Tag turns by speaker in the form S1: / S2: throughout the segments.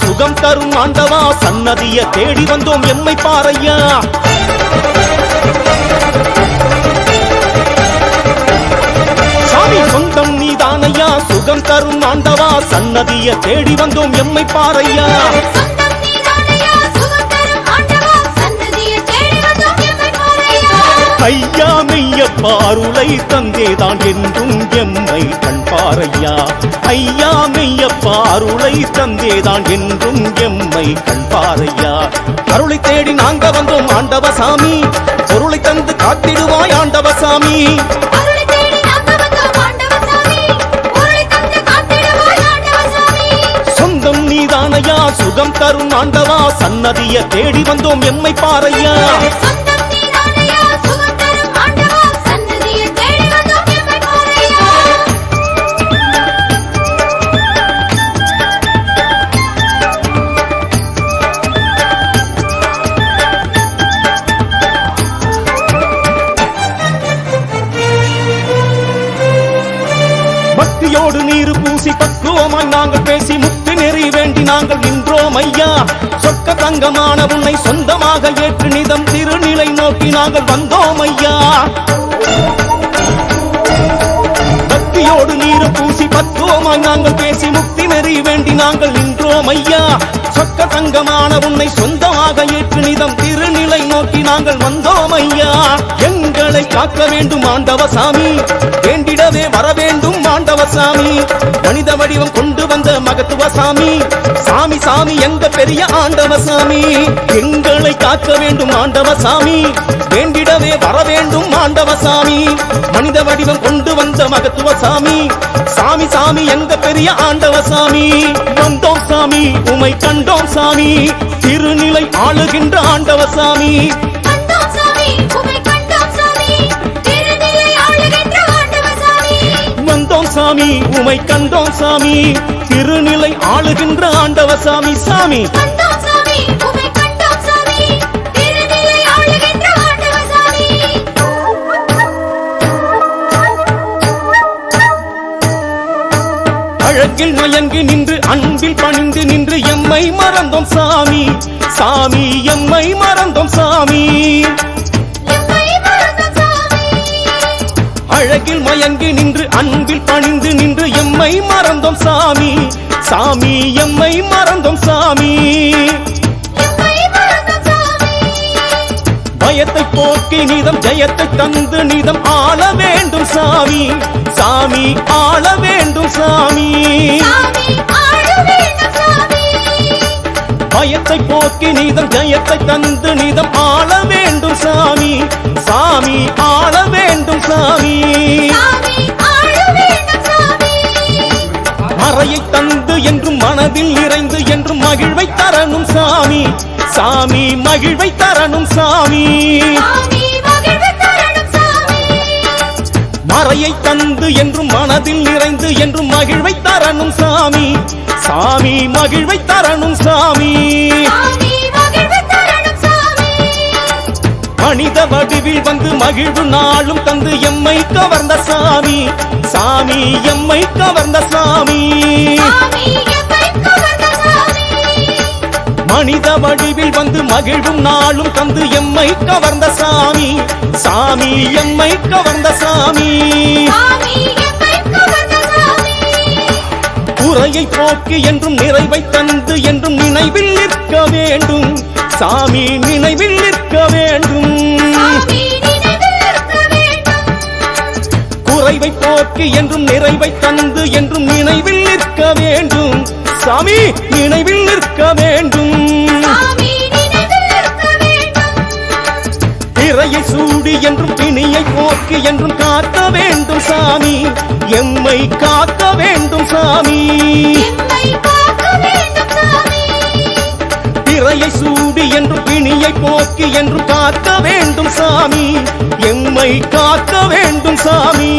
S1: சுகம் தரும் ஆண்டவா சன்னதிய தேடி வந்தோம் எம்மை பாறையா சாமி சொந்தம் நீதானையா சுகம் தரும் ஆண்டவா சன்னதிய தேடி வந்தோம் எம்மை பாறையா அருளை தந்தேதான் என்றும் எம்மை கண் பாரையா ஐயா மெய்யப்பா அருளை தந்தேதான் என்றும் எம்மை கண் பாரையா அருளை தேடி நாங்க வந்தோம் ஆண்டவ சாமி. பொருளை தந்து காத்திடுவாய் ஆண்டவ சாமி.
S2: பொருளை
S1: சுகம் தரும் ஆண்டவா. சன்னதிய தேடி வந்தோம் எம்மை பாரையா பக்குவமாய் நாங்கள் பேசி முத்து நெறி வேண்டி நாங்கள் நின்றோம் ஐயா. சொக்க தங்கமான உன்னை சொந்தமாக ஏற்று நிதம் திருநிலை நோக்கி நாங்கள் வந்தோம் ஐயா. பக்தியோடு நீர் பூசி பக்குவமாய் நாங்கள் பேசி முக்தி நெறி வேண்டி நாங்கள் நின்றோம் ஐயா. சொக்க தங்கமான உன்னை சொந்தமாக ஏற்று நிதம் திருநிலை நோக்கி நாங்கள் வந்தோம் ஐயா. எங்களை காக்க வேண்டும் ஆண்டவ சாமி. வேண்டிடவே வரவே சாமி மனித வடிவம் கொண்டு வந்த மகத்துவ சாமி. சாமி சாமி எங்க பெரிய ஆண்டவ சாமி? எங்களை காக்க வேண்டும் ஆண்டவ சாமி. வேண்டிடவே வர வேண்டும் ஆண்டவ சாமி. மனித வடிவம் கொண்டு வந்த மகத்துவ சாமி. சாமி சாமி எங்க பெரிய ஆண்டவ சாமி? வந்தோம் சாமி உமை கண்டோம் சாமி. திருநிலை ஆளுகின்ற ஆண்டவ சாமி.
S2: சாமி சாமி
S1: உமை கண்டோம் சாமி. திருநிலை ஆளுகின்ற ஆண்டவ சாமி சாமி. அழகில் மயங்கி நின்று அன்பில் பணிந்து நின்று எம்மை மறந்தோம் சாமி. சாமி எம்மை மறந்தோம் சாமி. அழகில் மயங்கி நின்று அன்பில் பணிந்து நின்று எம்மை மறந்தோம் சாமி சாமி எம்மை மறந்தோம் சாமி. பயத்தை போக்கி நீதம் ஜெயத்தை தந்து நீதம் ஆள வேண்டும் சாமி சாமி ஆள வேண்டும் சாமி. பயத்தை போக்கி நீதம் ஜெயத்தை தந்து நீதம் ஆள வேண்டும் சாமி. சாமி. சாமி மகிழ்வை தரணும் சாமி. மறையை தந்து என்றும் மனதில் நிறைந்து என்றும் மகிழ்வை தரணும் சாமி. சாமி மகிழ்வை தரணும் சாமி. மனித வடிவில் வந்து மகிழ்வு நாளும் தந்து எம்மை கவர்ந்த சாமி. சாமி எம்மை கவர்ந்த சாமி.
S2: சாமி எம்மை கவர்ந்த சாமி
S1: மனித வடிவில் வந்து மகிழ்வும் நாளும் தந்து எம்மை கவர்ந்த சாமி. சாமி எம்மை கவர்ந்த சாமி. குறையை போக்கி என்றும் நிறைவை தந்து என்றும் நினைவில் நிற்க வேண்டும். சாமி நினைவில் நிற்க வேண்டும். குறைவை போக்கி என்றும் நிறைவை தந்து என்றும் நினைவில் நிற்க வேண்டும். சாமி நினைவில் போக்கி என்றும் காக்க வேண்டும் சாமி. எம்மை காக்க வேண்டும் சாமி. திரையை சூடி என்றும் பிணியை போக்கி என்றும் காக்க வேண்டும் சாமி. எம்மை காக்க வேண்டும் சாமி.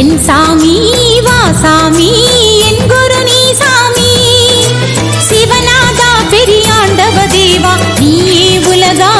S2: என் சாமி
S1: வா சாமி என் குரு நீ சாமி.
S3: சிவனாதா பெரியாண்டவ தேவா
S2: நீயே உலகா